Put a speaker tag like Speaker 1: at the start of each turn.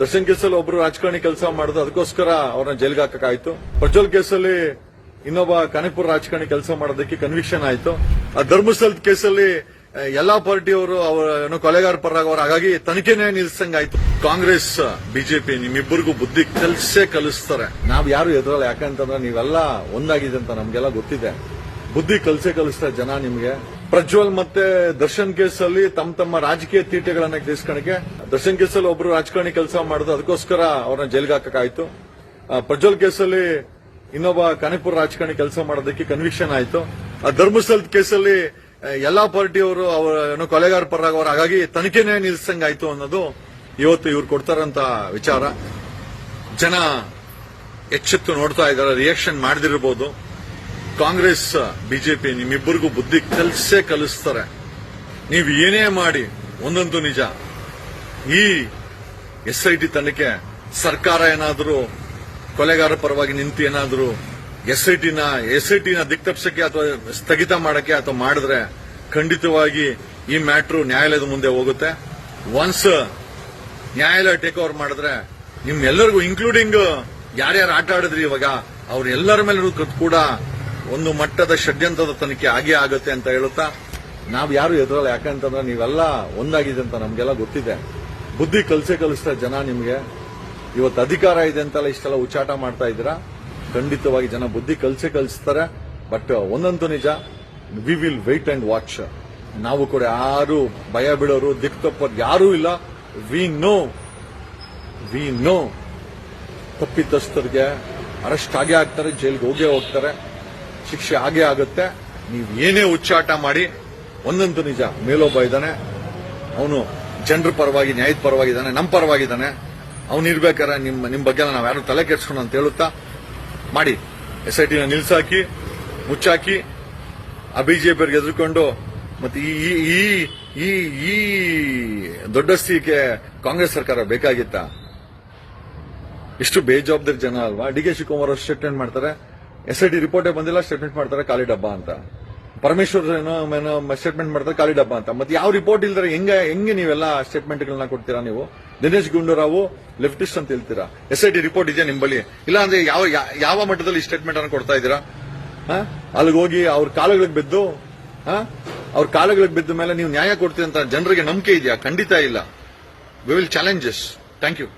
Speaker 1: ದರ್ಶನ್ ಕೇಸಲ್ಲಿ ಒಬ್ರು ರಾಜಕಾರಣಿ ಕೆಲಸ ಮಾಡಿದ್ರು ಅದಕ್ಕೋಸ್ಕರ ಅವ್ರನ್ನ ಜೈಲ್ಗೆ ಹಾಕಕ್ಕಾಯ್ತು. ಪ್ರಜ್ವಲ್ ಕೇಸಲ್ಲಿ ಇನ್ನೊಬ್ಬ ಕಾನಿಪುರ ರಾಜಕಾರಣಿ ಕೆಲಸ ಮಾಡೋದಕ್ಕೆ ಕನ್ವಿಕ್ಷನ್ ಆಯ್ತು. ಆ ಧರ್ಮಸ್ಥಳದ ಕೇಸಲ್ಲಿ ಎಲ್ಲಾ ಪಾರ್ಟಿಯವರು ಅವರ ಏನೋ ಕೊಲೆಗಾರ ಪರವಾಗಿ ಹಾಗಾಗಿ ತನಿಖೆನೇ ನಿಲ್ಸಂಗಾಯ್ತು ಕಾಂಗ್ರೆಸ್, ಬಿಜೆಪಿ ನಿಮ್ಮಿಬ್ಬರಿಗೂ ಬುದ್ಧಿ ಕಲ್ಸೇ ಕಲಿಸ್ತಾರೆ. ನಾವ್ ಯಾರು ಎದುರಲ್ಲ, ಯಾಕಂತಂದ್ರೆ ನೀವೆಲ್ಲ ಒಂದಾಗಿದೆ ಅಂತ ನಮ್ಗೆಲ್ಲ ಗೊತ್ತಿದೆ. ಬುದ್ಧಿ ಕಲಸೇ ಕಲಿಸ್ತಾರೆ ಜನ ನಿಮ್ಗೆ. ಪ್ರಜ್ವಲ್ ಮತ್ತೆ ದರ್ಶನ್ ಕೇಸಲ್ಲಿ ತಮ್ಮ ತಮ್ಮ ರಾಜಕೀಯ ತೀಟೆಗಳನ್ನ ತೀರ್ಸ್ಕೊಳಕ್ಕೆ ದರ್ಶನ್ ಕೇಸಲ್ಲಿ ಒಬ್ರು ರಾಜಕಾರಣಿ ಕೆಲಸ ಮಾಡಿದ್ರು, ಅದಕ್ಕೋಸ್ಕರ ಅವ್ರನ್ನ ಜೈಲ್ಗೆ ಹಾಕಕ್ಕಾಯ್ತು. ಪ್ರಜ್ವಲ್ ಕೇಸಲ್ಲಿ ಇನ್ನೊಬ್ಬ ಕಾನಿಪುರ ರಾಜಕಾರಣಿ ಕೆಲಸ ಮಾಡೋದಕ್ಕೆ ಕನ್ವಿಕ್ಷನ್ ಆಯ್ತು. ಆ, ಧರ್ಮಸ್ಥಳದ ಕೇಸಲ್ಲಿ ಎಲ್ಲಾ ಪಾರ್ಟಿಯವರು ಅವರ, ಏನೋ ಕೊಲೆಗಾರ ಪರವಾಗಿ ಹಾಗಾಗಿ ತನಿಖೆನೇ ನಿಲ್ಸಂಗಾಯ್ತು ಅನ್ನೋದು ಇವತ್ತು ಇವ್ರು ಕೊಡ್ತಾರಂತ ವಿಚಾರ. ಜನ ಎಚ್ಚೆತ್ತು ನೋಡ್ತಾ ಇದ್ದಾರೆ ರಿಯಾಕ್ಷನ್ ಮಾಡದಿರಬಹುದು ಕಾಂಗ್ರೆಸ್, ಬಿಜೆಪಿ ನಿಮ್ಮಿಬ್ಬರಿಗೂ ಬುದ್ಧಿ ಕಲಿಸೇ ಕಲಿಸ್ತಾರೆ. ನೀವು ಏನೇ ಮಾಡಿ, ಒಂದಂತೂ ನಿಜ. ಈ ಎಸ್ಐಟಿ ತನಿಖೆ ಸರ್ಕಾರ ಏನಾದರೂ, ಕೊಲೆಗಾರ ಪರವಾಗಿ ನಿಂತು ಏನಾದರೂ ಎಸ್ಐಟಿನ ಎಸ್ಐಟಿನ ದಿಕ್ತಪ್ಸಕ್ಕೆ ಅಥವಾ ಸ್ಥಗಿತ ಮಾಡಕ್ಕೆ ಅಥವಾ ಮಾಡಿದ್ರೆ ಖಂಡಿತವಾಗಿ ಈ ಮ್ಯಾಟ್ರು ನ್ಯಾಯಾಲಯದ ಮುಂದೆ ಹೋಗುತ್ತೆ. ಒನ್ಸ್ ನ್ಯಾಯಾಲಯ ಟೇಕ್ ಓವರ್ ಮಾಡಿದ್ರೆ ನಿಮ್ಮೆಲ್ಲರಿಗೂ ಇನ್ಕ್ಲೂಡಿಂಗ್ ಯಾರ್ಯಾರು ಆಟ ಆಡಿದ್ರಿ ಇವಾಗ ಅವ್ರ ಎಲ್ಲರ ಮೇಲೂ ಕೂಡ ಒಂದು ಮಟ್ಟದ ಷಡ್ಯಂತ್ರದ ತನಿಖೆ ಆಗೇ ಆಗುತ್ತೆ ಅಂತ ಹೇಳುತ್ತಾ, ನಾವು ಯಾರು ಎದುರಲ್ಲ, ಯಾಕಂತಂದ್ರೆ ನೀವೆಲ್ಲ ಒಂದಾಗಿದೆ ಅಂತ ನಮಗೆಲ್ಲ ಗೊತ್ತಿದೆ. ಬುದ್ಧಿ ಕಲಸೆ ಕಲಿಸ್ತಾರೆ ಜನ ನಿಮಗೆ. ಇವತ್ತು ಅಧಿಕಾರ ಇದೆ ಅಂತೆಲ್ಲ ಇಷ್ಟೆಲ್ಲ ಉಚ್ಚಾಟ ಮಾಡ್ತಾ ಇದ್ದೀರಾ? ಖಂಡಿತವಾಗಿ ಜನ ಬುದ್ಧಿ ಕಲಸೆ ಕಲಿಸ್ತಾರೆ, ಬಟ್ ಒಂದಂತೂ ನಿಜ we will wait and watch ನಾವು ಕೂಡ ಯಾರು ಭಯ ಬೀಳೋರು ದಿಕ್ ತಪ್ಪೋರು ಯಾರೂ ಇಲ್ಲ. ವಿ ನೋ ವಿ ನೋ ತಪ್ಪಿತಸ್ಥರಿಗೆ ಅರೆಸ್ಟ್ ಆಗೇ ಆಗ್ತಾರೆ, ಜೈಲ್ಗೆ ಹೋಗೇ ಹೋಗ್ತಾರೆ. ಶಿಕ್ಷೆ ಆಗೇ ಆಗುತ್ತೆ. ನೀವು ಏನೇ ಉಚ್ಚಾಟ ಮಾಡಿ, ಒಂದಂತೂ ನಿಜ, ಮೇಲೊಬ್ಬ ಇದ್ದಾನೆ. ಅವನು ಜನರ ಪರವಾಗಿ, ನ್ಯಾಯದ ಪರವಾಗಿದ್ದಾನೆ ನಮ್ಮ ಪರವಾಗಿದ್ದಾನೆ ಅವನು ಇರ್ಬೇಕಾದ್ರೆ ನಿಮ್ಮ ನಿಮ್ಮ ಬಗ್ಗೆ ನಾವು ಯಾರು ತಲೆ ಕೆಡ್ಸ್ಕೊಂಡು ಅಂತ ಹೇಳುತ್ತಾ? ಮಾಡಿ. ಎಸ್ ಐ ಟಿನ ನಿಲ್ಸಾಕಿ, ಮುಚ್ಚಾಕಿ, ಆ ಬಿಜೆಪಿಯವ್ರಿಗೆ ಎದುರ್ಕೊಂಡು, ಮತ್ತೆ ಈ, ಈ- ಈ ಈ ಈ ದೊಡ್ಡಸ್ತಿಗೆ ಕಾಂಗ್ರೆಸ್ ಸರ್ಕಾರ ಬೇಕಾಗಿತ್ತಾ? ಇಷ್ಟು ಬೇಜವಾಬ್ದಾರಿ ಜನ ಅಲ್ವಾ? ಡಿ ಕೆ ಶಿವಕುಮಾರ್ ಅಷ್ಟು ಸ್ಟೇಟ್ಮೆಂಟ್ ಮಾಡ್ತಾರೆ. ಎಸ್ ಐ ರಿಪೋರ್ಟೇ ಬಂದಿಲ್ಲ ಸ್ಟೇಟ್ಮೆಂಟ್ ಮಾಡ್ತಾರೆ, ಖಾಲಿ ಡಬ್ಬ ಅಂತ. ಪರಮೇಶ್ವರ್ ಏನೋ ಸ್ಟೇಟ್ಮೆಂಟ್ ಮಾಡ್ತಾರೆ, ಖಾಲಿ ಡಬ್ಬ ಅಂತ. ಮತ್ತೆ ಯಾವ ರಿಪೋರ್ಟ್ ಇಲ್ದರೆ ಹೆಂಗೆ ಹೆಂಗೆ ನೀವೆಲ್ಲ ಸ್ಟೇಟ್ಮೆಂಟ್ಗಳನ್ನ ಕೊಡ್ತೀರಾ ನೀವು? ದಿನೇಶ್ ಗುಂಡೂರಾವು ಲೆಫ್ಟಿಸ್ಟ್ ಅಂತ ಹೇಳ್ತೀರಾ? ಎಸ್ ಐ ರಿಪೋರ್ಟ್ ಇದೆಯಾ ನಿಮ್ಮ ಇಲ್ಲ ಅಂದ್ರೆ ಯಾವ ಯಾವ ಮಟ್ಟದಲ್ಲಿ ಸ್ಟೇಟ್ಮೆಂಟ್ ಅನ್ನು ಕೊಡ್ತಾ ಇದ್ದೀರಾ? ಅಲ್ಲಿಗೆ ಹೋಗಿ ಅವ್ರ ಕಾಲಗಳಿಗೆ ಬಿದ್ದು? ಅವ್ರ ಕಾಲಗಳಿಗೆ ಬಿದ್ದ ಮೇಲೆ ನೀವು ನ್ಯಾಯ ಕೊಡ್ತೀರಿ ಅಂತ ಜನರಿಗೆ ನಂಬಿಕೆ ಇದೆಯಾ? ಖಂಡಿತ ಇಲ್ಲ. We will challenges thank you